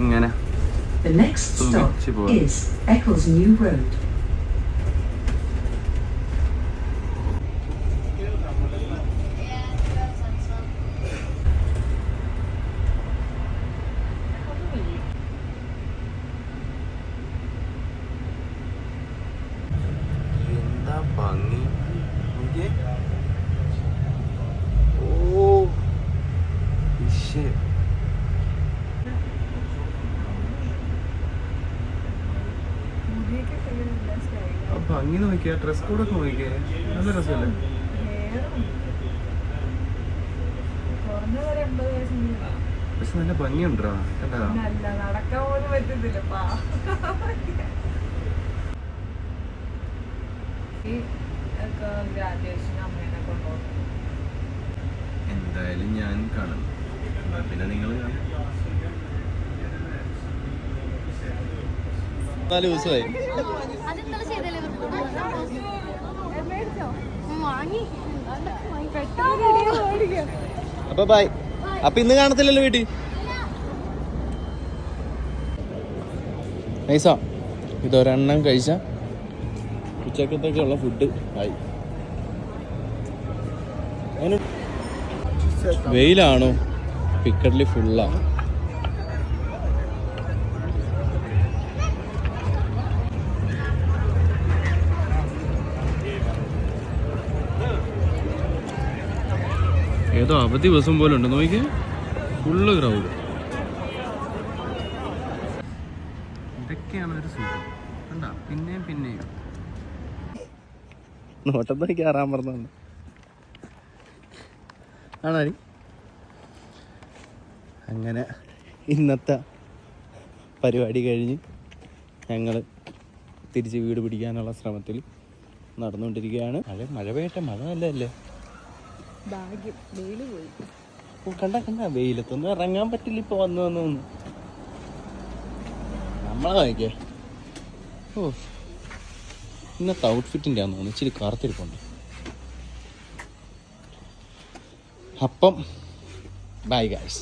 ഇങ്ങനെ The next So stop which one? is Eccles New Road. എന്താ ഭംഗി നോക്കിയേ. ഓ ഇശ്ശേ. ഭംഗി നോക്കിയാ ഡ്രസ് കോഡ് ഒക്കെ നോക്കിയേ. നല്ല രസമല്ലേ? പക്ഷെ നല്ല ഭംഗിയുണ്ടോ കണ്ടതാ നടക്കാൻ പോലും പറ്റുന്നില്ല എന്തായാലും ഞാൻ കാണും. പിന്നെ നിങ്ങൾ നാല് ദിവസമായി അപ്പൊ ബൈ അപ്പൊ ഇന്ന് കാണത്തില്ലല്ലോ വീട്ടിൽ. നൈസാ. ഇതൊരെണ്ണം കഴിച്ച ഉച്ചക്കത്തേക്കുള്ള ഫുഡ് ആയി വെയിലാണോ? പിക്കറ്റിൽ ഫുള്ളാണ് ഏതോ അവധി ദിവസം പോലെ ഉണ്ട്. നോക്കിക്കേ. ഫുള്ള് ക്രൗഡ് ഇതൊക്കെയാണ് ഒരു സുഖം. കണ്ട? പിന്നെയും പിന്നെയും. നോട്ടത്തേക്ക് കയറാൻ പറഞ്ഞാണ് ആണാരി അങ്ങനെ ഇന്നത്തെ പരിപാടി കഴിഞ്ഞ് ഞങ്ങൾ തിരിച്ച് വീട് പിടിക്കാനുള്ള ശ്രമത്തിൽ നടന്നുകൊണ്ടിരിക്കുകയാണ്. മഴ മഴ പെയ്യട്ടെ മഴ നല്ലതല്ലേ? പോയി. കണ്ട കണ്ട. വെയിലത്തൊന്നും ഇറങ്ങാൻ പറ്റില്ല ഇപ്പൊ വന്നു വന്നു വന്നു. നമ്മളെ നോക്കിയേ ഓ. ഇന്നത്തെ ഔട്ട്ഫിറ്റിന്റെ ആണെന്ന് ഇച്ചിരി കറുത്തിരിപ്പുണ്ട് അപ്പം ബൈ ഗായ്സ്